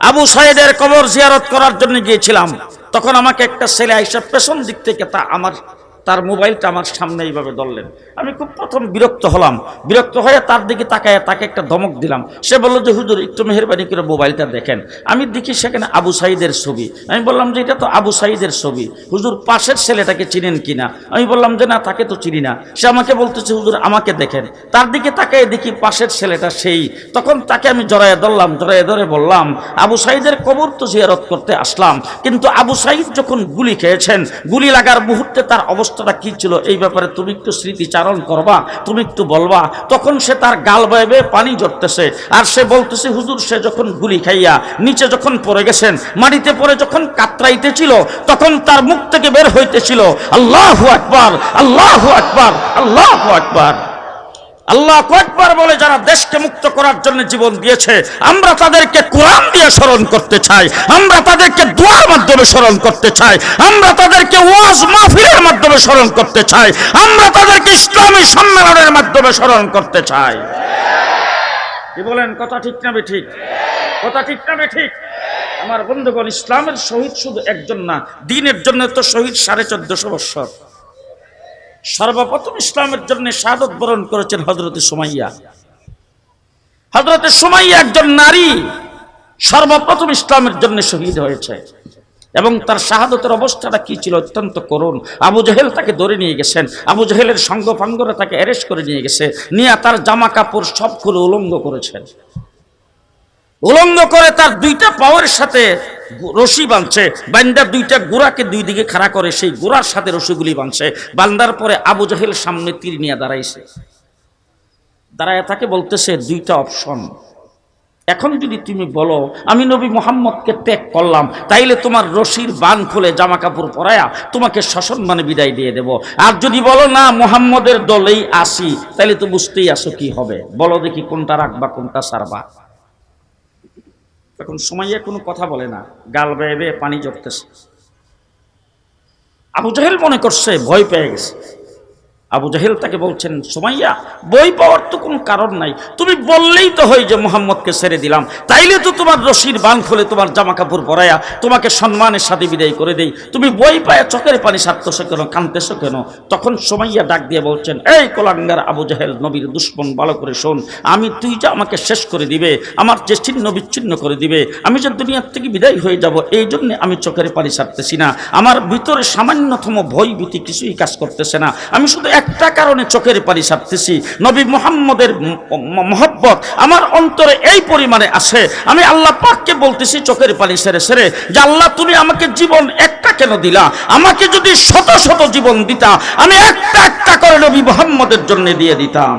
আবু সাইদের কবর জিয়ারত করার জন্য গিয়েছিলাম। তখন আমাকে একটা ছেলে আইসা পেছন দিক থেকে তা আমার তার মোবাইলটা আমার সামনে এইভাবে ধরলেন। আমি খুব প্রথম বিরক্ত হলাম। বিরক্ত হয়ে তার দিকে তাকায় তাকে একটা ধমক দিলাম। সে বলল যে, হুজুর, একটু মেহরবানি করে মোবাইলটা দেখেন। আমি দেখি সেখানে আবু সাইদের ছবি। আমি বললাম যে, এটা তো আবু সাইদের ছবি। হুজুর, পাশের ছেলেটাকে চিনেন কিনা আমি বললাম যে, না, তাকে তো চিনি না। সে আমাকে বলতেছে, হুজুর, আমাকে দেখেন। তার দিকে তাকায় দেখি পাশের ছেলেটা সেই। তখন তাকে আমি জড়াইয়া ধরলাম, জড়াইয়া ধরে বললাম, আবু সাইদের কবর তো জিয়ারত করতে আসলাম। কিন্তু আবু সাইদ যখন গুলি খেয়েছেন, গুলি লাগার মুহূর্তে তার অবস্থাটা কি ছিল? এই ব্যাপারে তুমি একটু স্মৃতিচারণ করবা, তুমি একটু বলবা। তখন সে তার গাল বাইবে পানি জড়তেছে। আর সে বলতেছে, হুজুর, সে যখন গুলি খাইয়া নিচে যখন পড়ে গেছেন, মাটিতে পড়ে যখন কাতরাইতেছিল, তখন তার মুখ থেকে বের হইতেছিল। আল্লাহ আকবার আল্লাহ আকবার আল্লাহ আকবার। আল্লাহ কয়েকবার বলে, যারা দেশকে মুক্ত করার জন্য জীবন দিয়েছে, আমরা তাদেরকে কোরআন দিয়ে স্মরণ করতে চাই, আমরা তাদেরকে দোয়ার মাধ্যমে স্মরণ করতে চাই, আমরা তাদেরকে ওয়াজ মাহফিলের মাধ্যমে স্মরণ করতে চাই, আমরা তাদেরকে ইসলামী সম্মেলনের মাধ্যমে স্মরণ করতে চাই। কি বলেন, কথা ঠিক না ঠিক? কথা ঠিক না ঠিক? আমার বন্ধুগণ, ইসলামের শহীদ শুধু একজন না, দিনের জন্য তো শহীদ সাড়ে চোদ্দশো বৎসর। সর্বপ্রথম ইসলামের জন্য শাহাদত বরণ করেছেন হজরতে সুমাইয়া। হজরতে সুমাইয়া একজন নারী, সর্বপ্রথম ইসলামের জন্য শহীদ হয়েছে। এবং তার শাহাদতের অবস্থাটা কি ছিল অত্যন্ত করুণ। আবু জাহেল তাকে ধরে নিয়ে গেছেন, আবু জাহেলের সঙ্গ ফাঙ্গরা তাকে অ্যারেস্ট করে নিয়ে গেছে, নিয়ে তার জামা কাপড় সব খুলে উলঙ্গ করেছেন। উলঙ্গ করে তার দুইটা পাওয়ার সাথে রশি বাঁধছে বান্দার দুইটা গোড়াকে দুই দিকে খাড়া করে, সেই গোড়ার সাথে রশিগুলি বাঁধছে। বান্দার পরে আবু জাহেল সামনে তীর নিয়ে দাঁড়াইছে। দাঁড়ায় তাকে বলতেছে, দুইটা অপশন। এখন যদি তুমি বলো, আমি নবী মোহাম্মদকে ত্যাগ করলাম, তাইলে তোমার রশির বান খুলে জামা কাপড় পরায়া তোমাকে সসম্মানে বিদায় দিয়ে দেব। আর যদি বলো, না, মোহাম্মদের দলেই আসি, তাইলে তো বুঝতেই আসো কি হবে। বলো দেখি কোনটা রাখবা, কোনটা সারবা। এখন সুমাইয়া কোনো কথা বলে না, গাল বেয়ে বেয়ে পানি জড়তেছে আবু জাহেল মনে করছে, ভয় পেয়ে গেছে। আবু জাহেল তাকে বলছেন, সোমাইয়া, বই পাওয়ার তো কোনো কারণ নাই। তুমি বললেই তো হয় যে মোহাম্মদকে ছেড়ে দিলাম। তাইলে তো তোমার রশির বান খুলে তোমার জামা কাপড় পরাইয়া তোমাকে সম্মানের সাথে বিদায় করে দেই। তুমি বই পায়া চোখের পানি সারতেছো কেন, কানতেছো কেন? তখন সোমাইয়া ডাক দিয়ে বলছেন, এই কোলাঙ্গার আবু জাহেল, নবীর দুশ্মন, ভালো করে শোন। আমি, তুই যে আমাকে শেষ করে দিবে, আমার যে ছিন্ন বিচ্ছিন্ন করে দিবে, আমি যে দুনিয়ার থেকে বিদায় হয়ে যাব, এই জন্যে আমি চোখের পানি সারতেছি না। আমার ভিতরে সামান্যতম ভয় ভীতি কিছুই কাজ করতেছে না। আমি শুধু একটা কারণে চোখের পানি সাপতেছি নবী মোহাম্মদের মহব্বত আমার অন্তরে এই পরিমাণে আছে। আমি আল্লাহ পাককে বলতেছি, চোখের পানি সেরে সেরে, যে আল্লাহ তুমি আমাকে জীবন একটা কেন দিলা? আমাকে যদি শত শত জীবন দিতা, আমি একটা একটা করে নবী মোহাম্মদের জন্য দিয়ে দিতাম।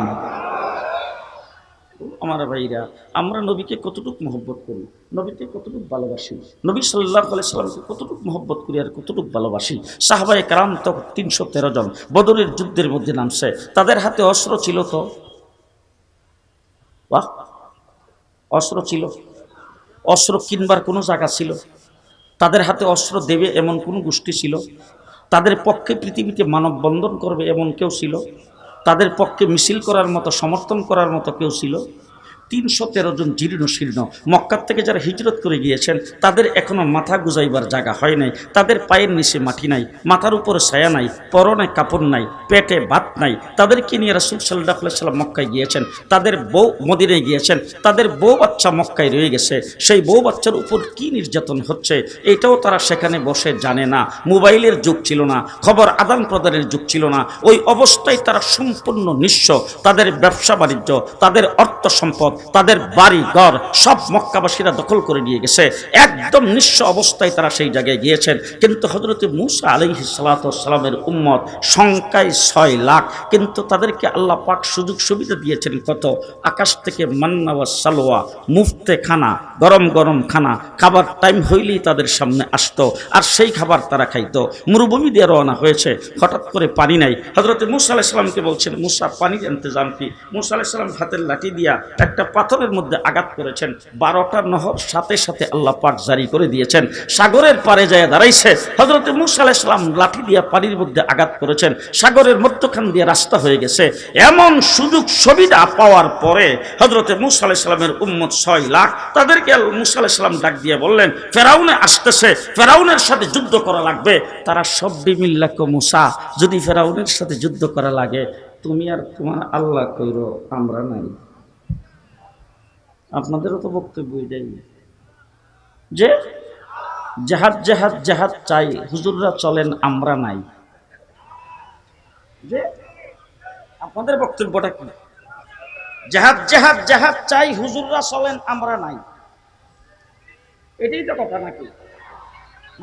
আমার ভাইরা, আমরা নবীকে কতটুকু মহব্বত করি? নবীকে কতটুকু ভালোবাসি? নবী সাল্লাহ সাল্লামকে কতটুকু মহব্বত করি আর কতটুকু ভালোবাসি? সাহাবাই কারাম তো তিনশো তেরো জন। বদরের যুদ্ধের মধ্যে নামছে। তাদের হাতে অস্ত্র ছিল তো? বাহ! অস্ত্র ছিল। অস্ত্র কিনবার কোনো জায়গা ছিল? তাদের হাতে অস্ত্র দেবে এমন কোনো গোষ্ঠী ছিল? তাদের পক্ষে পৃথিবীতে মানববন্ধন করবে এমন কেউ ছিল? তাদের পক্ষে মিছিল করার মতো, সমর্থন করার মতো কেউ ছিল? তিনশো তেরো জন জীর্ণ শীর্ণ। মক্কার থেকে যারা হিজরত করে গিয়েছেন, তাদের এখনও মাথা গুজাইবার জায়গা হয় নাই, তাদের পায়ের নিচে মাটি নাই, মাথার উপরে ছায়া নাই, পরনে কাপড় নাই, পেটে ভাত নাই। তাদেরকে নিয়ে রাসুল সাল্লাহ সাল্লাম মক্কায় গিয়েছেন, তাদের বউ মদিনায় গিয়েছেন, তাদের বউ বাচ্চা মক্কায় রয়ে গেছে। সেই বউ বাচ্চার উপর কি নির্যাতন হচ্ছে, এটাও তারা সেখানে বসে জানে না। মোবাইলের যুগ ছিল না, খবর আদান প্রদানের যুগ ছিল না। ওই অবস্থায় তারা সম্পূর্ণ নিঃস্ব। তাদের ব্যবসা বাণিজ্য, তাদের অর্থ সম্পদ তাদের বাড়ি, ঘর সব মক্কাবাসীরা দখল করে নিয়ে গেছে। একদম নিঃস্ব অবস্থায় তারা সেই জায়গায় গিয়েছেন। কিন্তু হজরত মুসা আলহি সালাতামের উম্মত সংখ্যায় ছয় লাখ। কিন্তু তাদেরকে আল্লাহ পাক সুযোগ সুবিধা দিয়েছেন কত? আকাশ থেকে মান্না ওয়া সালোয়া, মুফতে খানা, গরম গরম খানা। খাবার টাইম হইলেই তাদের সামনে আসতো আর সেই খাবার তারা খাইতো। মরুভূমি দিয়ে রওনা হয়েছে। হঠাৎ করে পানি নাই। হজরত মুসা আলাইসাল্লামকে বলছেন, মুসা, পানির ইন্তজাম কি? মুসা আলাইসাল্লাম হাতের লাঠি দিয়া একটা পাথরের মধ্যে আঘাত করেছেন। বারোটা নহর সাথে সাথে আল্লাহ পাক জারি করে দিয়েছেন। সাগরের পারে যায় দাঁড়াইছে। হজরত মুসা আলাইসালাম লাঠি দিয়া পানির মধ্যে আঘাত করেছেন। সাগরের মধ্যখান দিয়ে রাস্তা হয়ে গেছে। এমন সুযোগ সুবিধা পাওয়ার পরে হজরতে মুসা উম্মত ছয় লাখ, তাদেরকে মুসা ডাক দিয়ে বললেন, ফেরাউনে আসতেছে। ফেরাউনের সাথে যুদ্ধ করা লাগবে। তারা সব বিমিল্লাক মুসা, যদি ফেরাউনের সাথে যুদ্ধ করা লাগে, তুমি আর তোমার আল্লাহ কইরো, আমরা নাই। আপনাদেরও তো বক্তব্য এটাই। যে জাহাজ জাহাজ জাহাজ চাই, হুজুররা চলেন, আমরা নাই। যে আপনাদের বক্তব্যটা কি? জাহাজ জাহাজ জাহাজ চাই, হুজুররা চলেন, আমরা নাই। এটাই তো কথা নাকি?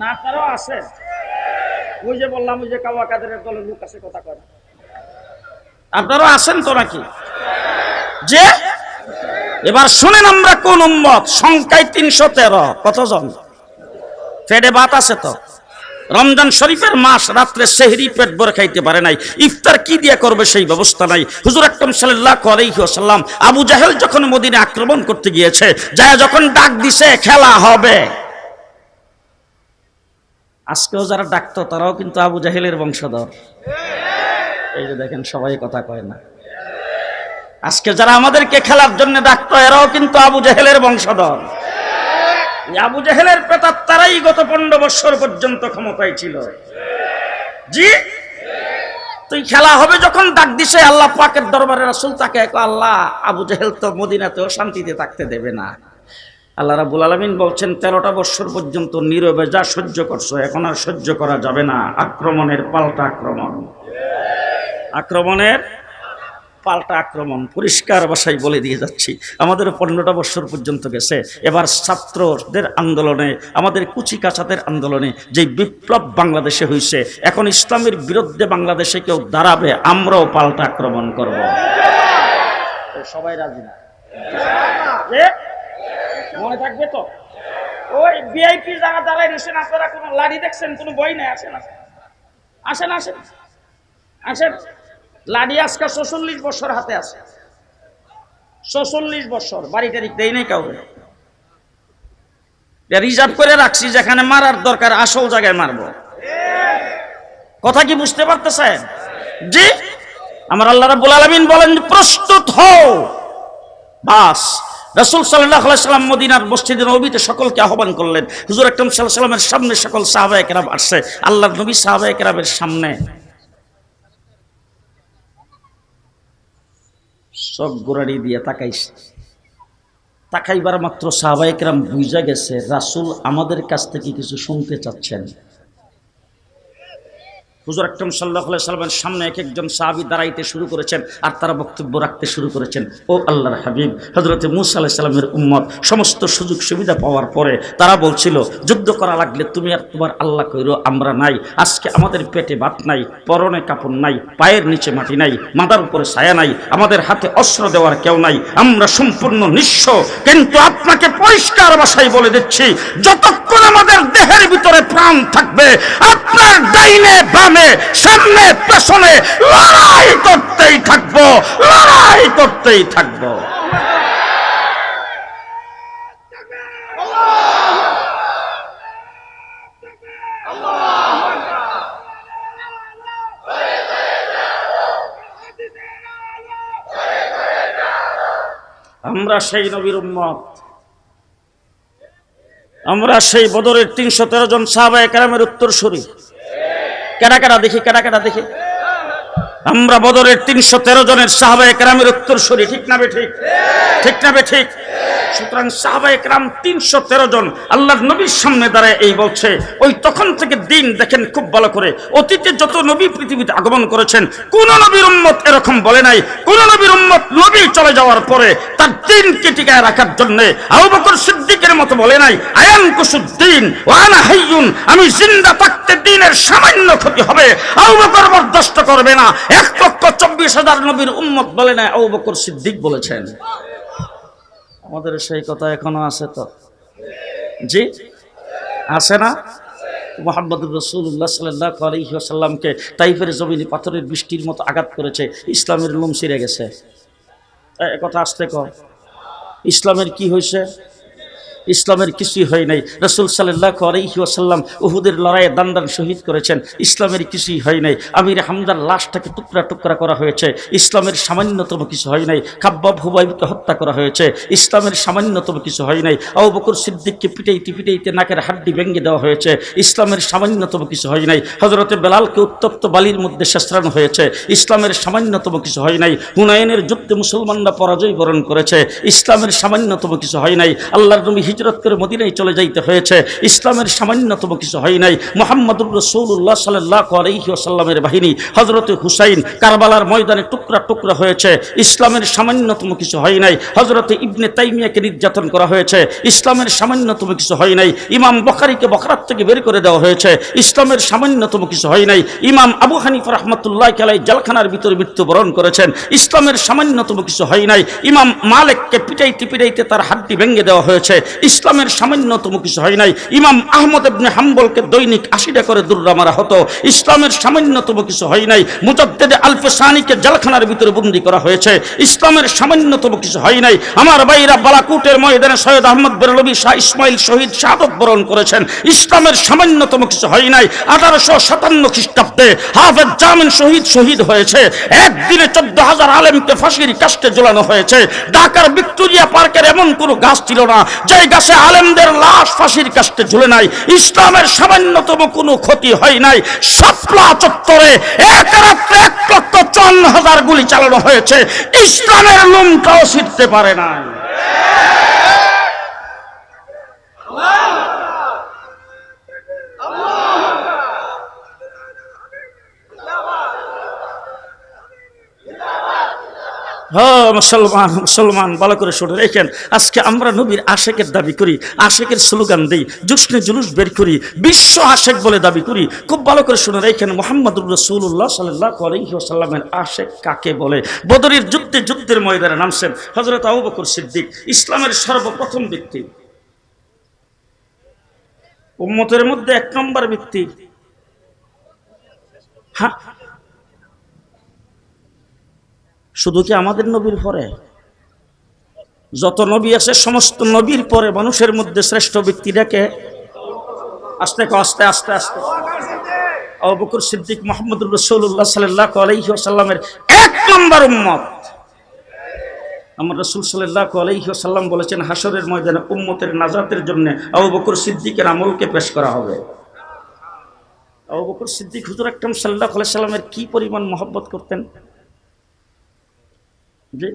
না, তারও আছে ওই যে বললাম, ওই যে কাওয়া কাদের দলের লোক আছে, কথা কয় না। আপনারাও আছেন তো নাকি? যে এবার শুনেন আমরা কোন উম্মত? সংখ্যায় তিনশো তেরো। কতজন? ফেডে ভাত আছে তো? রমজান শরীফের মাস রাত্রে সেহরি পেট ভরে খাইতে পারে নাই। ইফতার কি দিয়ে করবে সেই ব্যবস্থা নাই। হুজুর আকরম সাল্লাল্লাহু আলাইহি ওয়াসাল্লাম আবু জাহেল যখন মদিনে আক্রমণ করতে গিয়েছে, যায় যখন ডাক দিছে, খেলা হবে। আজকেও যারা ডাকতো, তারাও কিন্তু আবু জাহেলের বংশধর। এই যে দেখেন, সবাই কথা কয় না। আজকে যারা আমাদেরকে খেলার জন্য ডাকতো, এরাও কিন্তু আবু জাহেলের বংশধর। আবু জাহেলের পেতার তারাই গত পনেরো বছর পর্যন্ত ক্ষমতায় ছিল। জি? তুই খেলা হবে যখন ডাক দিছে, আল্লাহ পাকের দরবারে রাসূল তাকে আল্লাহ, আবু জাহেল তো মদিনাতেও শান্তিতে থাকতে দেবে না। আল্লাহ রাবুল আলমিন বলছেন, তেরোটা বছর পর্যন্ত নীরবে যা সহ্য করছ, এখন আর সহ্য করা যাবে না। আক্রমণের পাল্টা আক্রমণ। আক্রমণের পাল্টা আক্রমণ পরিষ্কার ভাষায় বলে দিয়ে যাচ্ছি। আমাদের পনেরোটা বছর পর্যন্ত গেছে। এবার ছাত্রদের আন্দোলনে আমাদের কুচি কাছাদের আন্দোলনে যে বিপ্লব বাংলাদেশে হয়েছে এখন ইসলামের বিরুদ্ধে বাংলাদেশে কেউ দাঁড়াবে আমরাও পাল্টা আক্রমণ করব। সবাই রাজি না? মনে থাকবে তো? ওই ভিআইপি যারা দাঁড়ায় রয়েছেন আপনারা কোনো লাড়ি দেখছেন? কোনো বই নেই? আসেন আসেন। আসেন আসেন। আসেন। লাডি আজকে ছচল্লিশ বছর হাতে আছে। ছচল্লিশ বছর দেই নাই কাউরে। রিজার্ভ করে রাখছি, যেখানে মারার দরকার, আসল জায়গায় মারবো। কথা কি বুঝতে জি? আমার আল্লাহ রাব্বুল আলামিন বলেন, প্রস্তুত হও। বাস, রাসূল মদিনার মসজিদে নবীতে সকলকে আহ্বান করলেন। হুজুর আকরাম আলাইহি সাল্লামের সামনে সকল সাহাবায়ে আসছে। আল্লাহর নবী সাহাবায়ে সামনে। চোখ গোড়াড়ি দিয়ে তাকাইছে। তাকাইবার মাত্র সাহাবাইকরাম বুঝা গেছে, রাসুল আমাদের কাছ থেকে কিছু শুনতে চাচ্ছেন। হুজুর আকরম সাল্লাহ সাল্লামের সামনে এক একজন সাহাবি দাঁড়াইতে শুরু করেছেন আর তারা বক্তব্য রাখতে শুরু করেছেন। ও আল্লাহর হাবিব হজরতে মুসা আলাহ সাল্লামের উম্মত, সমস্ত সুযোগ সুবিধা পাওয়ার পরে তারা বলছিল, যুদ্ধ করা লাগলে তুমি আর তোমার আল্লাহ কইরো আমরা নাই। আজকে আমাদের পেটে ভাত নাই, পরনে কাপড় নাই, পায়ের নিচে মাটি নাই, মাথার উপরে ছায়া নাই, আমাদের হাতে অস্ত্র দেওয়ার কেউ নাই। আমরা সম্পূর্ণ নিঃস্ব। কিন্তু আপনাকে পরিষ্কার ভাষায় বলে দিচ্ছি, যতক্ষণ আমাদের দেহের ভিতরে প্রাণ থাকবে, আপনার ডাইনে বামে সামনে সামনে, পেছনে, লড়াই করতেই থাকব, লড়াই করতেই থাকব। আমরা সেই নবীর উম্মত। আমরা সেই বদরের তিনশো তেরো জন সাহাবায় কেরামের উত্তর সরি কেডা কেডা দেখি কেডা কেডা দেখি। আমরা বদরের তিনশো তেরো জনের সাহাবায় কেরামের উত্তর সরি ঠিক না বে ঠিক? ঠিক না বে ঠিক? সুতরাং সাহাবায় কেরাম তিনশো তেরো জন আল্লাহর নবীর সামনে দাঁড়ায় এই বলছে, ওই তখন থেকে দিন দেখেন খুব ভালো করে। অতীতে যত নবী পৃথিবীতে আগমন করেছেন, কোন নবীর উম্মত এরকম বলে নাই। কোন নবীর উম্মত নবী চলে যাওয়ার পরে তার দিনকে টিকায় রাখার জন্য আবু বকর সিদ্দিকের মতো বলে নাই আয়ান কুসুদ্দিন ওয়ানা হাইয়ুন, আমি জিন্দা থাকতে দিনের সামান্য ক্ষতি হবে। আবু বকর বরদাস্ত করবে না। এক লক্ষ চব্বিশ হাজার নবীর উম্মত বলে না আবু বকর সিদ্দিক বলেছেন। আমাদের সেই কথা এখনও আছে তো? জি? আছে না? মোহাম্মদ রসুল্লাহ সাল্লাহ আলহিহাসাল্লামকে তাইফের জমিনে পাথরের বৃষ্টির মতো আঘাত করেছে, ইসলামের লোম ছিঁড়ে গেছে। কথা আসতে কর ইসলামের কি হয়েছে ইসলামের কিছুই হয় নাই। রসুল সাল্লাহ আলহি আসাল্লাম উহুদের লড়াইয়ে দান দান শহীদ করেছেন। ইসলামের কিছুই হয় নাই। আমির হামদার লাশটাকে টুকরা টুকরা করা হয়েছে। ইসলামের সামান্যতম কিছু হয় নাই। খাব্বাব হুবাইবকে হত্যা করা হয়েছে। ইসলামের সামান্যতম কিছু হয় নাই। আবু বকর সিদ্দিককে পিটাইতে পিটাইতে নাকের হাড্ডি ভেঙে দেওয়া হয়েছে। ইসলামের সামান্যতম কিছু হয় নাই। হজরতে বেলালকে উত্তপ্ত বালির মধ্যে শেষরানো হয়েছে। ইসলামের সামান্যতম কিছু হয় নাই। হুনায়নের যুদ্ধে মুসলমানরা পরাজয় বরণ করেছে। ইসলামের সামান্যতম কিছু হয় নাই। আল্লাহর নবী হিজরত করে মদিনায় চলে যাইতে হয়েছে। ইসলামের সামান্যতম কিছু হয় নাই। মোহাম্মদুর রসৌল্লাহ সাল্লাহ আলহি আসাল্লামের বাহিনী হজরত হুসাইন, কারবালার ময়দানে টুকরা টুকরা হয়েছে। ইসলামের সামান্যতম কিছু হয় নাই। হজরত ইবনে তাইমিয়াকে নির্যাতন করা হয়েছে। ইসলামের সামান্যতম কিছু হয় নাই। ইমাম বখারিকে বখরাত থেকে বের করে দেওয়া হয়েছে। ইসলামের সামান্যতম কিছু হয় নাই। ইমাম আবু হানিফ রহমতুল্লাহ কালাই জেলখানার ভিতরে মৃত্যুবরণ করেছেন। ইসলামের সামান্যতম কিছু হয় নাই। ইমাম মালেককে পিটাইতে পিটাইতে তার হাড্ডি ভেঙে দেওয়া হয়েছে। ইসলামের সামান্যতম কিছু হয় নাই। ইমাম আহমদ ইবনে হাম্বলকে দৈনিক আশিটা করে দুর্রা মারা হতো। ইসলামের সামান্যতম কিছু হয় নাই। মুজাদ্দেদে আলফে সানিকে জেলখানার ভিতরে বন্দি করা হয়েছে। ইসলামের সামান্যতম কিছু হয় নাই। আমার ভাইরা বালাকুটের ময়দানে সৈয়দ আহমদ বেরলবি শাহ ইসমাইল শহীদ শাহাদত বরণ করেছেন। ইসলামের সামান্যতম কিছু হয় নাই। আঠারোশো সাতান্ন খ্রিস্টাব্দে হাফেজ জামিন শহীদ শহীদ হয়েছে। একদিনে চোদ্দ হাজার আলেমকে ফাঁসির কাস্টে ঝোলানো হয়েছে। ঢাকার ভিক্টোরিয়া পার্কের এমন কোনো গাছ ছিল না। যে গাছে আলেমদের লাশ ফাঁসির কাছে ঝুলে নাই। ইসলামের সামান্যতম কোনো ক্ষতি হয় নাই। সাপলা চত্বরে এক রাত্রে এক লক্ষ চুয়ান্ন হাজার গুলি চালানো হয়েছে। ইসলামের লুমটাও ছিটতে পারে নাই। হ্যাঁ মুসলমান মুসলমান, ভালো করে শুনে রেখেন। আজকে আমরা নবীর আশেকের দাবি করি, আশেকের স্লোগান দিই, জুসনে জুলুস বের করি, বিশ্ব আশেক বলে দাবি করি। খুব ভালো করে শুনে রেখেন, মোহাম্মদুর রসুল্লাহ সাল্লাহ আলহিহাসাল্লামের আশেক কাকে বলে? বদরের যুদ্ধে যুদ্ধের ময়দানে নামছেন হজরত আবু বকর সিদ্দিক, ইসলামের সর্বপ্রথম ব্যক্তি। উম্মতের মধ্যে এক নম্বর ব্যক্তি। হ্যাঁ? শুধু কি আমাদের নবীর পরে? যত নবী আছে, সমস্ত নবীর পরে মানুষের মধ্যে শ্রেষ্ঠ ব্যক্তিটাকে আস্তে আস্তে আস্তে আস্তে। অবকুর সিদ্দিক মোহাম্মদ রসুল্লাহ সাল্লাহ আলহিহাসাল্লামের এক নম্বর উম্মত। আমার রসুল সাল্লাহ আলহিহাসাল্লাম বলেছেন হাসরের ময়দানে উম্মতের নাজাতের জন্য আবু বকর সিদ্দিকের আমলকে পেশ করা হবে। আবু বকর সিদ্দিক হুজুর আকরম সাল্লাহ সাল্লামের কি পরিমাণ মহব্বত করতেন? জি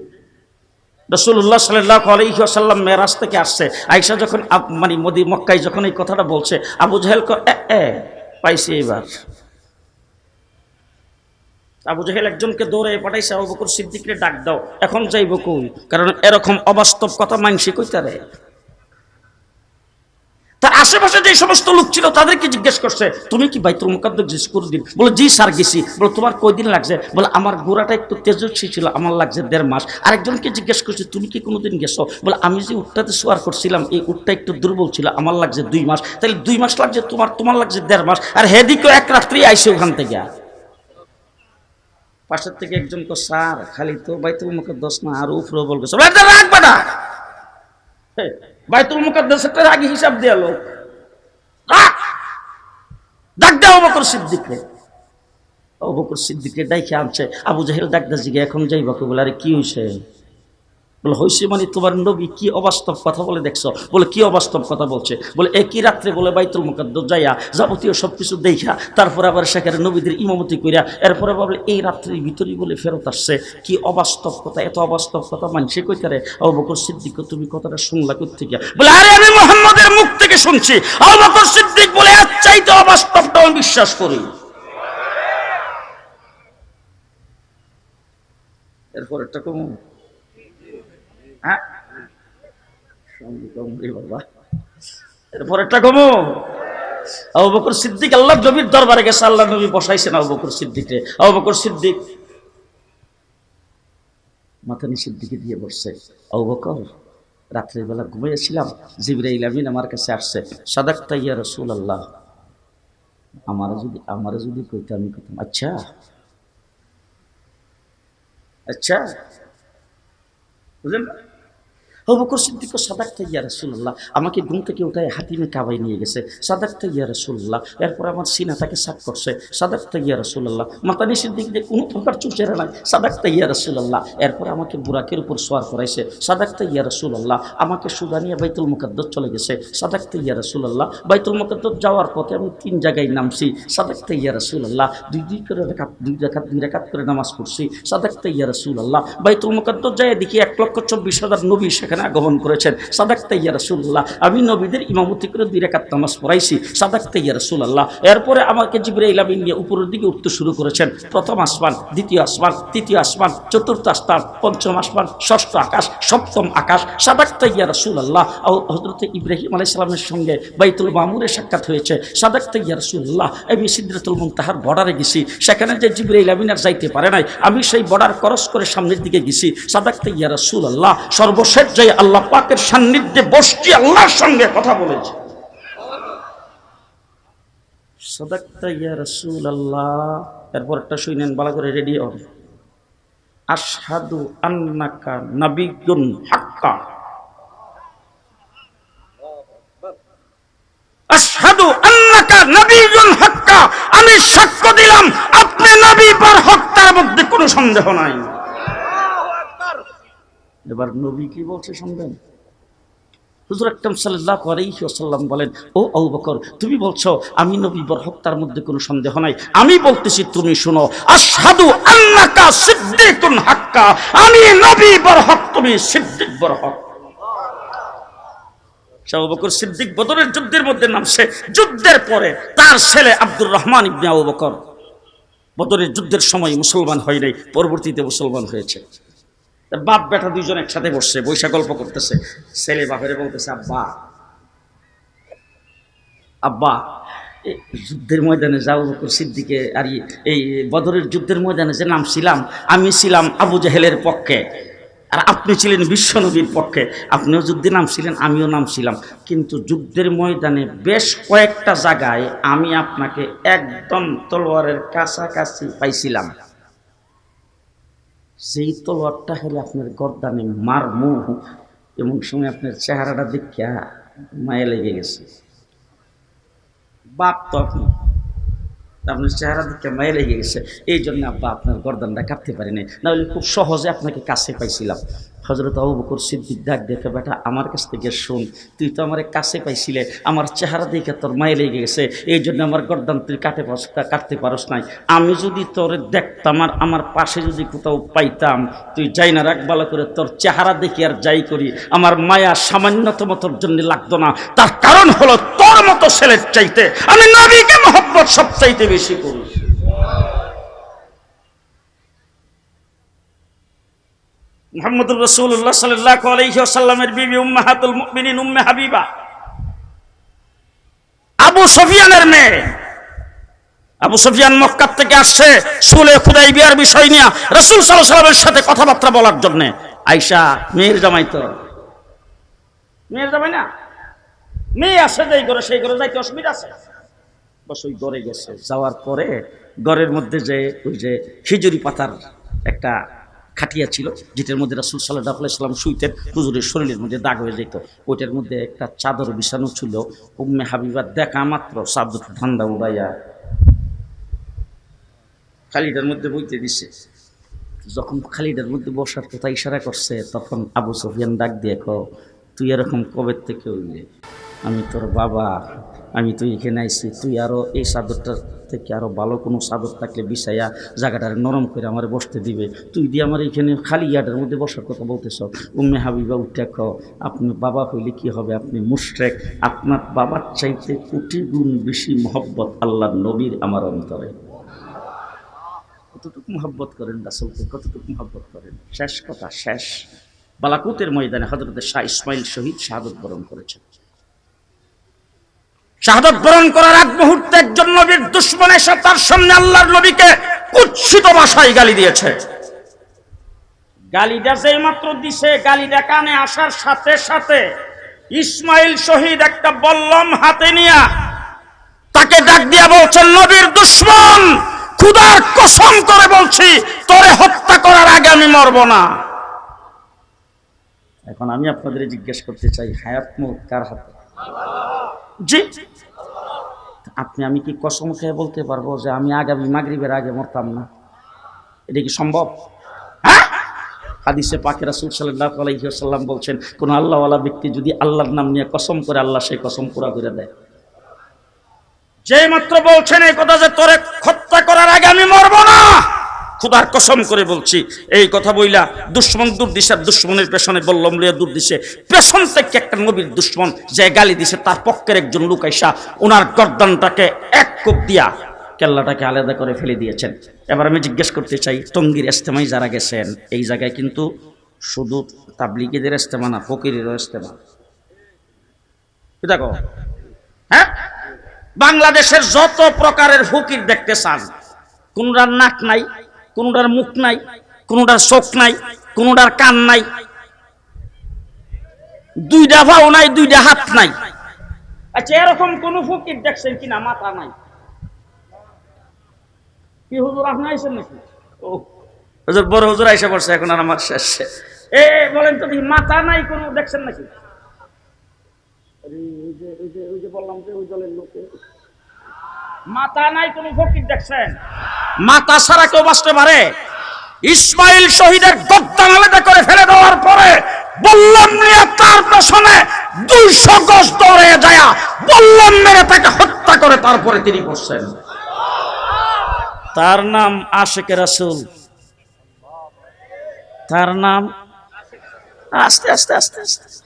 রসুল্লাহ সাল্লাহ আলহিহাসাল্লাম মেরাজ থেকে আসছে। আইসা যখন মানে মোদী মক্কাই যখন এই কথাটা বলছে আবু জাহেল এ, পাইছি এবার আবু জাহেল একজনকে দৌড়ে পাঠাইছে আবু বকর সিদ্দিকরে ডাক দাও এখন যাইব কই? কারণ এরকম অবাস্তব কথা মানসি কইতারে তার আশেপাশে যে সমস্ত লোক ছিল, তাদেরকে জিজ্ঞেস করছে, তুমি কি বাইতুল মুকাদ্দস জিজ্ঞেস করে দিন বলে, জি স্যার, গেছি। বলে, তোমার কয়দিন লাগছে? বলে, আমার গোড়াটা একটু তেজস্বী ছিল, আমার লাগছে দেড় মাস। আরেকজনকে জিজ্ঞেস করছে, তুমি কি কোনোদিন গেছো? বলে, আমি যে উটটাতে শোয়ার করছিলাম, এই উটটা একটু দুর্বল ছিল, আমার লাগছে দুই মাস। তাহলে দুই মাস লাগছে তোমার তোমার লাগছে দেড় মাস, আর হেদিকেও এক রাত্রি আইসে ওখান থেকে। পাশের থেকে একজন কো স্যার, খালি তো বাইতুল মুকাদ্দস না, আর উপরে বলবে। রাখবে না বাইতুল মুকাদ্দাসের আগে হিসাব দেয়া লোক! ডাক দাও বকর সিদ্দিকরে ও বকর সিদ্দিকরে ডাইকে আনছে। আবু জাহেল ডাক দা জিগে, এখন যাই বাকু বলে আরে কি হয়েছে বলে হয়েছে মানে তোমার নবী কি অবাস্তব কথা বলে দেখছ? বলে, কি অবাস্তব কথা বলছে? বলে, একই রাত্রে বলে বাইতুল মুকাদ্দ যাইয়া যাবতীয় সব কিছু দেখা তারপরে আবার সেখানে নবীদের ইমামতি কইরা, এরপরে বলে এই রাত্রির ভিতরেই বলে ফেরত আসছে। কি অবাস্তব কথা, এত অবাস্তব কথা মানছে কইতারে ও বকর সিদ্দিক, তুমি কথাটা শুনলা থেকে বলে, আরে, আমি মোহাম্মদের মুখ থেকে শুনছি। ও বকর সিদ্দিক বলে, এর চাইতে অবাস্তবটা আমি বিশ্বাস করি। এরপর একটা কমু। হ্যাঁ? বাবা। এরপর একটা কমু। আবু সিদ্দিক আল্লাহ নবীর দরবারে গেছে আল্লাহ নবী বসাইছেন আবু বকর সিদ্দিককে। আবু সিদ্দিক মাথা নিচের দিয়ে বসছে। আবু বকর, রাত্রের বেলা ঘুমিয়েছিলাম জিবরাইল আমিন আমার কাছে আসছে। সাদাক তাইয়া রসুল আল্লাহ আমারও যদি আমারও যদি কইতে আমি কইতাম আচ্ছা আচ্ছা। বুঝলেন? বকর সিদ্দিক সাদাকটা ইয়া রাসূলুল্লাহ। আমাকে ঘুম থেকে উঠায় হাতিমে কাবাই নিয়ে গেছে। সাদাকটা ইয়া রাসূলুল্লাহ। এরপর আমার সিনাটাকে সাফ করছে। সাদাকটা ইয়া রাসূলুল্লাহ। মাতানি সিদ্দিক দিয়ে কোনো প্রকার চুচেরা নাই। সাদাকটা ইয়া রাসূলুল্লাহ। এরপর আমাকে বুরাকের উপর সোয়ার করাইছে। সাদাকটা ইয়া রাসূলুল্লাহ। আমাকে সুদানিয়া বাইতুল মুকাদ্দাস চলে গেছে। সাদাকটা ইয়া রাসূলুল্লাহ। বাইতুল মুকাদ্দাস যাওয়ার পথে আমি তিন জায়গায় নামছি। সাদাকটা ইয়া রাসূলুল্লাহ। দুই দুই করে রেখাত, দুই রেখাত দুই রেখাত করে নামাজ পড়ছি। সাদাকটা ইয়া রাসূলুল্লাহ। বাইতুল মুকাদ্দাস যায় দেখি এক লক্ষ চব্বিশ হাজার নবী সেখানে আগমন করেছেন। সাদাকতা ইয়া রাসূলুল্লাহ, আমি নবীদের ইমামতি করে দুই রেখাত নামাজ পড়াইছি। সাদাকতা ইয়া রাসূলুল্লাহ, এরপরে আমাকে জিবরাইল আমিন নিয়ে উপরের দিকে উঠতে শুরু করেছেন। প্রথম আসমান, দ্বিতীয় আসমান, তৃতীয় আসমান, চতুর্থ আসমান, পঞ্চম আসমান, ষষ্ঠ আকাশ, সপ্তম আকাশ। সাদাকতা ইয়া রাসূলুল্লাহ হযরত ইব্রাহিম আলাইহিস সালামের সঙ্গে বাইতুল মামুরে সাক্ষাৎ হয়েছে। সাদাকতা ইয়া রাসূলুল্লাহ, আমি সিদরাতুল মুনতাহার বর্ডারে গেছি। সেখানে যে জিবরাইল আমিন আর যাইতে পারে নাই, আমি সেই বর্ডার ক্রস করে সামনের দিকে গেছি। সাদাকতা ইয়া রাসূলুল্লাহ, সর্বশেষ যাই আল্লাহ পাকের সান্নিধ্যে বসছি, আল্লাহর সঙ্গে কথা বলেছি। সাদাকতা ইয়া রাসূলুল্লাহ। এরপর একটা শুনেন, ভালো করে রেডি হন। আশহাদু আন্নাকা নাবিয়্যুন হাক্কা। আশহাদু আন্নাকা নাবিয়্যুন হাক্কা। আমি সাক্ষ্য দিলাম, আপনি নবী পর হত্যার মধ্যে কোনো সন্দেহ নাই। এবার নবী কি বলছে শুনবেন? হুজুর আকরাম সাল্লাল্লাহু আলাইহি বলেন, ও আবু বকর, তুমি বলছো, আমি নবী বরহক তার মধ্যে কোনো সন্দেহ নাই। আমি বলতেছি, তুমি শুনো। আশহাদু আন্নাকা সিদ্দিকুন হাক্কা। আমি নবী বরহক, তুমি সিদ্দিক বরহক। আবু বকর সিদ্দিক বদরের যুদ্ধের মধ্যে নামছে। যুদ্ধের পরে তার ছেলে আব্দুর রহমান ইবনে আবু বকর বদরের যুদ্ধের সময় মুসলমান হয় নাই, পরবর্তীতে মুসলমান হয়েছে। বাপ বেটা দুইজন একসাথে বসছে বৈশা গল্প করতেছে। ছেলে বাপেরে বলতেছে, আব্বা আব্বা যুদ্ধের ময়দানে যাও সিদ্দিকে আর এই বদরের যুদ্ধের ময়দানে যে নাম ছিলাম আমি ছিলাম আবু জাহেলের পক্ষে। আর আপনি ছিলেন বিশ্বনবীর পক্ষে। আপনিও যুদ্ধে নাম ছিলেন আমিও নাম ছিলাম কিন্তু যুদ্ধের ময়দানে বেশ কয়েকটা জায়গায় আমি আপনাকে একদম তলোয়ারের কাছাকাছি পাইছিলাম। যেই তলোয়ারটা হলে আপনার গর্দানে মারমু এবং সময় আপনার চেহারাটা দেখিয়া মায়া লেগে গেছে। বাপ তো আপনি আপনার চেহারা দেখে মায়া লেগে গেছে। এই জন্য আব্বা আপনার গর্দানটা কাটতে পারিনি না নাহলে খুব সহজে আপনাকে কাছে পাইছিলাম। হজরত আবু বকর সিদ্দিক ডাক দেখে, বেটা, আমার কাছ থেকে শুন, তুই তো আমার কাছে পাইছিলে, আমার চেহারা দেখে তোর মায়ে লেগে গেছে এই জন্য আমার গর্দান তুই কাটে পারস কাটতে পারস নাই। আমি যদি তোর দেখতাম আর আমার পাশে যদি কোথাও পাইতাম, তুই যাই না রাখ ভালো করে, তোর চেহারা দেখি আর যাই করি। আমার মায়া সামান্যতম তোর জন্য লাগতো না। তার কারণ হলো তোর মতো ছেলের চাইতে আমি নবীকে মহব্বত সব চাইতে বেশি করি মোহাম্মদুর রসুল্লাহ সাল্লাহ আলহিসাল্লামের বিবি উম্মাহাতুল মুমিনিন উম্মে হাবিবা। আবু সফিয়ানের মেয়ে। আবু সফিয়ান মক্কার থেকে আসছে সুলে খুদাই বিয়ার বিষয় নিয়ে রসুল সাল্লাহ সাল্লামের সাথে কথাবার্তা বলার জন্যে। আইসা মেয়ের জামাই তো। মেয়ের জামাই না? মেয়ে আসে যেই করে সেই করে যাইতে অসুবিধা আছে? বস ওই ঘরে গেছে। যাওয়ার পরে ঘরের মধ্যে যে ওই যে খিজুরি পাতার একটা খাটিয়া ছিল, যেটার মধ্যে রাসুল সাল্লাহ আলাইসাল্লাম শুইতেন, হুজুরের শরীরের মধ্যে দাগ হয়ে যেত। ওইটার মধ্যে একটা চাদর বিছানো ছিল, উম্মে হাবিবার দেখা মাত্র চাদর ঠান্ডা উড়াইয়া খালিটার মধ্যে বইতে দিছে। যখন খালিটার মধ্যে বসার কথা ইশারা করছে, তখন আবু সফিয়ান ডাক দিয়ে কো তুই এরকম কবে থেকে হইলে? আমি তোর বাবা, আমি তুই এখানে আইছি, তুই আরও এই চাদরটার থেকে আরও ভালো কোনো চাদর থাকলে বিছাইয়া জায়গাটা নরম করে আমার বসতে দিবে। তুই দিয়ে আমার এখানে খালি ইয়াটার মধ্যে বসার কথা বলতেছ। উম্মে হাবিবা উঠে ক আপনি বাবা হইলে কি হবে? আপনি মুশরেক। আপনার বাবার চাইতে কোটি গুণ বেশি মহব্বত আল্লাহ নবীর আমার অন্তরে। কতটুকু মহব্বত করেন রাসুলকে? কতটুকু মহব্বত করেন? শেষ কথা, শেষ। বালাকুতের ময়দানে হজরতের শাহ ইসমাইল শহীদ শাহাদত বরণ করেছেন। শাহাদত বরণ করার এক মুহূর্তে একজন নবীর দুশ্মন এসে তার সামনে আল্লাহর নবীকে কুৎসিত ভাষায় গালি দিয়েছে। গালিটা যেই মাত্র দিছে গালিটা কানে আসার সাথে সাথে ইসমাইল শহীদ একটা বল্লম হাতে নিয়া তাকে ডাক দিয়া বলছেন নবীর দুশ্মন খুদার কসম করে বলছি তোরে হত্যা করার আগে আমি মরব না। এখন আমি আপনাদের জিজ্ঞেস করতে চাই হায়াত মুখ কার হাতে? জি। আপনি, আমি কি কসম খেয়ে বলতে পারব যে আমি আগামী মাগরিবের আগে মরতাম না? এটা কি সম্ভব? হ্যাঁ? হাদিসে পাকে রাসুল সাল্লাহ আলাইসাল্লাম বলছেন, কোন আল্লাহওয়ালা ব্যক্তি যদি আল্লাহর নাম নিয়ে কসম করে, আল্লাহ সেই কসম পুরা করে দেয়। যে মাত্র বলছেন এই কথা যে তোরে হত্যা করার আগে আমি মরবো না। খুদার কসম করে বলছি, এই কথা বইলা দুশ্মন দূর দিশে দুশ্মনের পেছনে বললম লিয়া দূর দিছে। পেছন থেকে একটা নবীর দুশ্মন যে গালি দিছে, তার পক্ষের একজন লোক আইসা ওনার গর্দানটাকে এক কোপ দিয়া কেল্লাটাকে আলাদা করে ফেলে দিয়েছেন। এবার আমি জিজ্ঞেস করতে চাই, টঙ্গির ইস্তেমায় যারা গেছেন, এই জায়গায় কিন্তু শুধু তাবলিগীদের ইস্তেমা না, ফকিরেরও ইস্তেমা কি দেখো হ্যাঁ? বাংলাদেশের যত প্রকারের ফকির দেখতে চান কোনটার নাক নাই? কোনটার মুখ নাই, কোনটার চোখ নাই, কোনটার কান নাই। দুইটা ভাও নাই, দুইটা হাত নাই। আচ্ছা এরকম কোন ফকির দেখছেন কিনা? মাথা নাই। কি হুজুর নাকি? ও, হুজুর, বড় হুজুর আইসা পড়ছে এখন আর আমার শেষ। এ, বলেন তো মাথা নাই কোনো দেখছেন নাকি? ওই যে ওই যে বললাম যে, ওই দলের লোকে মাথা নাই কোন ফকির দেখছেন? মাথা ছাড়া কেউ বাঁচতে পারে? ইসমাইল শহীদের গদ্দান আলাদা করে ফেলে দেওয়ার পরে বললাম নিয়ে তার পেছনে দুইশো গজ দৌড়ে যায় বললাম মেরে তাকে হত্যা করে তারপরে তিনি করছেন তার নাম আশেক রাসুল। তার নাম আস্তে আস্তে আস্তে আস্তে।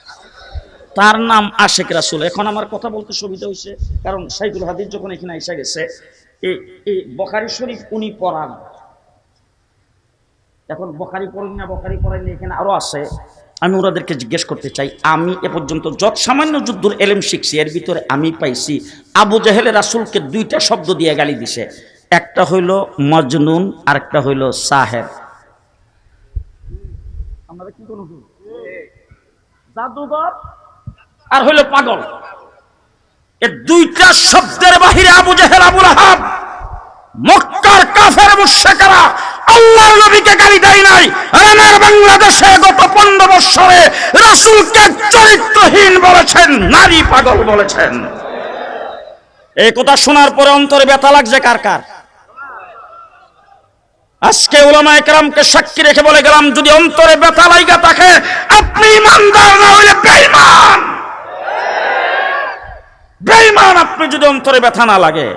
তার নাম আশেক রাসুল। এখন আমার কথা বলতে সুবিধা হয়েছে কারণ সাইকুল হাদিস যখন এখানে এসে গেছে এই বখারি শরীফ উনি পড়ান। এখন বখারি পড়েন না, বখারি পড়েন এখানে আরও আছে। আমি ওনাদেরকে জিজ্ঞেস করতে চাই, আমি এ পর্যন্ত যত সামান্য যুদ্ধর এলেম শিখছি, এর ভিতরে আমি পাইছি, আবু জাহেলে রাসুলকে দুইটা শব্দ দিয়ে গালি দিছে। একটা হইল মজনুন আর একটা হইল সাহেব। আমরা কি কোনো জাদুঘর আর হইল পাগল। এ দুইটা শব্দের বাহিরে আবু জাহেল আবুল আহাব মক্কার কাফের মুশরিকরা আল্লাহর নবীকে গালি দেয় নাই। আমার বাংলাদেশে গত পনেরো বৎসরে রাসূলকে চরিত্রহীন বলেছেন, নারী পাগল বলেছেন। এই কথা শোনার পরে অন্তরে ব্যথা লাগছে কার কার? আজকে ওলামা একরামকে সাক্ষী রেখে বলে গেলাম, যদি অন্তরে ব্যথা লাইগা থাকে, আপনি ইমানদার না হইলে বেঈমান বেঈমান আপনি যদি অন্তরে ব্যথা না লাগে,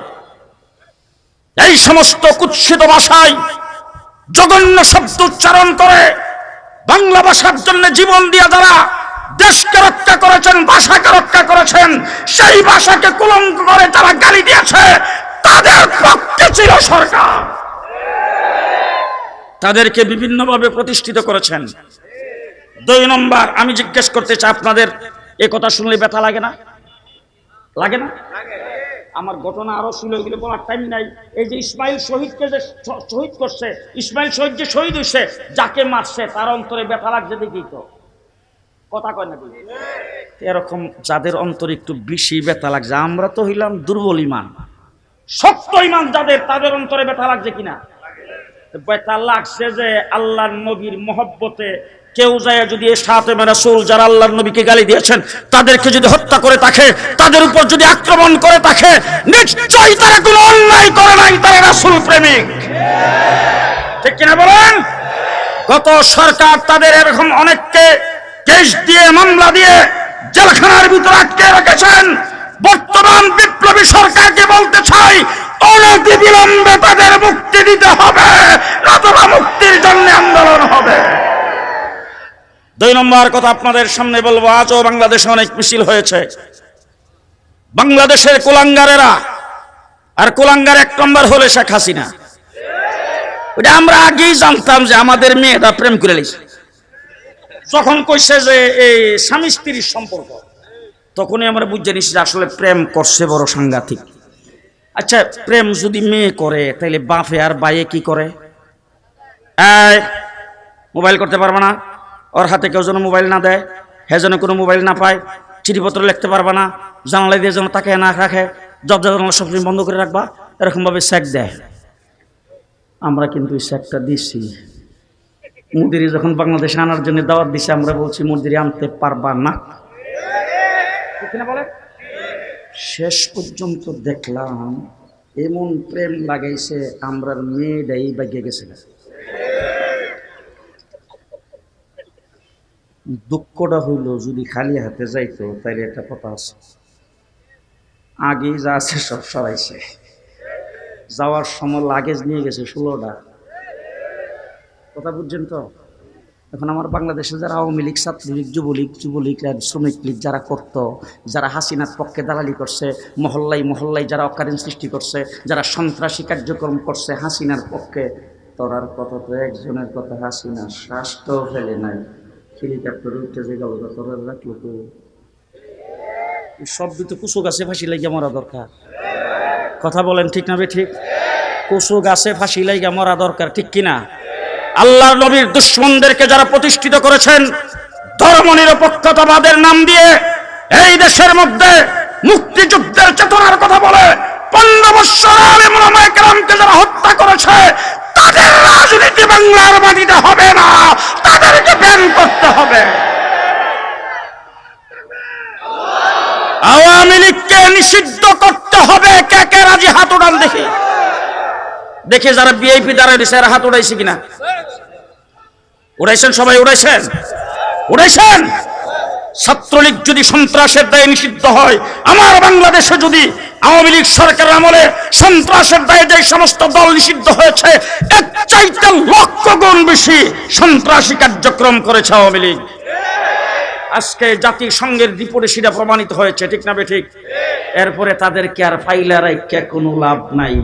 এই সমস্ত কুৎসিত ভাষায় জঘন্য শব্দ উচ্চারণ করে বাংলা ভাষার জন্য জীবন দিয়া যারা দেশকে রক্ষা করেছেন, ভাষাকে রক্ষা করেছেন, সেই ভাষাকে কুলঙ্ক করে যারা গালি দিয়েছে, তাদের পক্ষে ছিল সরকার। তাদেরকে বিভিন্নভাবে প্রতিষ্ঠিত করেছেন। দুই নম্বর, আমি জিজ্ঞেস করতে চাই, আপনাদের এ কথা শুনলে ব্যথা লাগে না? লাগে না? আমার ঘটনা আরও শুনে গেলে বলার টাইম নাই। এই যে ইসমাইল শহীদকে যে শহীদ করছে, ইসমাইল শহীদ যে শহীদ হয়েছে যাকে মারছে, তার অন্তরে ব্যথা লাগছে দেখি তো। কথা কয় না। এরকম যাদের অন্তরে একটু বেশি ব্যথা লাগছে, আমরা তো হইলাম দুর্বল ইমান। শক্ত ইমান যাদের, তাদের অন্তরে ব্যথা লাগছে কিনা? ব্যথা লাগছে যে আল্লাহর নবীর মহব্বতে কেউ যায় যদি সাথে রাসূল, যারা আল্লাহর নবীকে গালি দিয়েছেন, তাদেরকে যদি হত্যা করে থাকে তাদের উপর যদি আক্রমণ করে থাকে নিশ্চয়ই তারা কোনো অন্যায় করে নাই তারা রাসূল প্রেমিক। ঠিক কিনা বলেন? গত সরকার তাদের এরকম অনেককে কেস দিয়ে, মামলা দিয়ে জেলখানার ভিতরে আটকে রেখেছেন। বর্তমান বিপ্লবী সরকারকে বলতে চাই, অনতি বিলম্বে তাদের মুক্তি দিতে হবে, নতুবা মুক্তির জন্য আন্দোলন হবে। দুই নম্বর কথা আপনাদের সামনে বলব, আজও বাংলাদেশে অনেক মিছিল হয়েছে। বাংলাদেশের কুলাঙ্গারেরা, আর কুলাঙ্গার এক নম্বর হলে শেখ হাসিনা। ওটা আমরা আগেই জানতাম যে আমাদের মেয়েটা প্রেম করে লিছে যখন কইছে যে এই স্বামী স্ত্রীর সম্পর্ক, তখনই আমরা বুঝে নিছি যে আসলে প্রেম করছে বড় সাংঘাতিক। আচ্ছা প্রেম যদি মেয়ে করে তাহলে বাপে আর বাইয়ে কি করে? মোবাইল করতে পারবে না? ওর হাতে কেউ যেন মোবাইল না দেয়, হে যেন কোনো মোবাইল না পায়, চিঠিপত্র লিখতে পারবা না, জানালা দিয়ে যেন তাকে না রাখে দরজা জানালা সবসময় বন্ধ করে রাখবা, এরকমভাবে স্যাক দেয়। আমরা কিন্তু স্যাকটা দিচ্ছি মুদিরি যখন বাংলাদেশে আনার জন্য দাওয়াত দিছে, আমরা বলছি, মুদিরি আনতে পারবা না। না বলে? শেষ পর্যন্ত দেখলাম, এমন প্রেম লাগাইছে, আমরার মেয়েটাই বাগিয়ে গেছে। দুঃখটা হইল, যদি খালি হাতে যাইতো, তাইলে একটা কথা আছে। আগেই যা আছে সব সরাইছে। যাওয়ার সময় লাগেজ নিয়ে গেছে ষোলোটা। কথা বুঝছেন তো? এখন আমার বাংলাদেশে যারা আওয়ামী লীগ ছাত্রলীগ যুবলীগ যুবলীগ শ্রমিক লীগ যারা করত, যারা হাসিনার পক্ষে দালালি করছে মহল্লাই মহল্লাই যারা অকালীন সৃষ্টি করছে, যারা সন্ত্রাসী কার্যক্রম করছে হাসিনার পক্ষে, তোরার কথা তো একজনের কথা হাসিনা শ্বাসটাও ফেলে নাই। সব তো কুসো গাছে ফাঁসি লাগিয়ে মরা দরকার। কথা বলেন ঠিক না ঠিক? কুসো গাছে ফাঁসি লাগিয়ে মরা দরকার, ঠিক কিনা আল্লাহর নবীর দুশ্মনদেরকে যারা প্রতিষ্ঠিত করেছেন, ধর্ম নিরপেক্ষতাবাদের নাম দিয়ে এই দেশের মধ্যে মুক্তিযুদ্ধের চেতনার কথা বলে, পনেরো বৎসর আলেম ওলামায়ে যারা হত্যা করেছে তাদের রাজনীতি বাংলার মাটিতে হবে না। তাদেরকে ব্যান করতে হবে। আওয়ামী লীগকে নিষিদ্ধ করতে হবে। কে কে রাজি হাত উড়ান দেখি। দেখে যারা বিআইপি দ্বারা দিছে এরা হাত উড়াইছে কিনা। উড়াইছেন সবাই উড়াইছেন উড়াইছেন ছাত্রলীগ যদি সন্ত্রাসের দায়ে নিষিদ্ধ হয়, আমার বাংলাদেশে যদি আওয়ামী লীগ সরকারের আমলে সন্ত্রাসের দায়ে যে সমস্ত দল নিষিদ্ধ হয়েছে, এর চাইতে লক্ষ গুণ বেশি সন্ত্রাসী কার্যক্রম করেছে আওয়ামী লীগ। আজকে জাতিসংঘের রিপোর্টে সেটা প্রমাণিত হয়েছে, ঠিক না বে ঠিক? এরপরে তাদেরকে আর ফাইলার কোনো লাভ নাই।